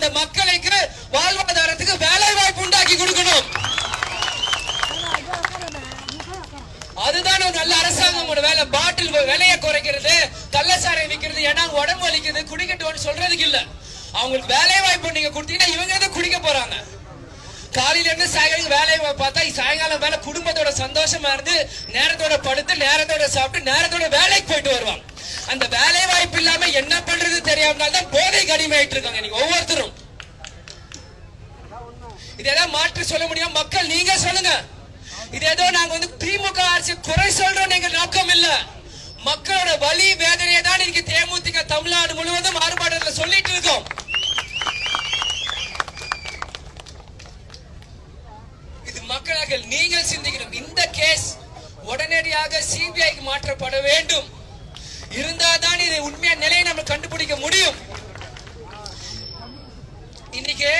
அந்த மக்களுக்கு வாழ்வாதாரத்துக்கு வேலை வாய்ப்பு உண்டாக்கி கொடுக்கணும். அதுதான் ஒரு நல்ல அரசாங்கமோட வேலை. பாட்டில் விலையை குறைக்கிறது கள்ளச்சாரை விற்கிறது ஏன்னா உடம்பு வலிக்குது குடிக்கட்டும்னு சொல்றதுக்கு இல்ல. அவங்களுக்கு வேலை வாய்ப்பு நீங்க கொடுத்தீங்கன்னா இவங்க எதை குடிக்க போறாங்க? காலையில இருந்து சாயங்காலம் வேலையை பார்த்தா சாயங்காலம் வேலை குடும்பத்தோட சந்தோஷமா இருந்து நேரத்தோட படுத்து நேரத்தோட சாப்பிட்டு நேரத்தோட வேலைக்கு போயிட்டு வருவாங்க. அந்த வேலை வாய்ப்பு இல்லாம என்ன பண்றது? தெரியாமனால தான் போதை அடிமையாயிட்டு இருக்காங்க நீங்க ஒவ்வொருத்தரும் இதெல்லாம் மாற்றி சொல்ல முடியும்? மக்கள் நீங்க சொல்லுங்க. இது ஏதோ நாங்க வந்து திமுக அரசு குறை சொல்றோம் எங்க நோக்கம் இல்ல. மக்களோட வலி வேதனையை தான் இன்னைக்கு தேமுதிக தமிழ்நாடு முழுவதும் ஆர்ப்பாட்டத்தில் சொல்லிட்டு இருக்கோம். இது மக்களாக நீங்கள் சிந்திக்கணும். இந்த கேஸ் உடனடியாக சிபிஐக்கு மாற்றப்பட வேண்டும். இருந்தாதான் இது உண்மையான கண்டுபிடிக்க முடியும். இன்னைக்கு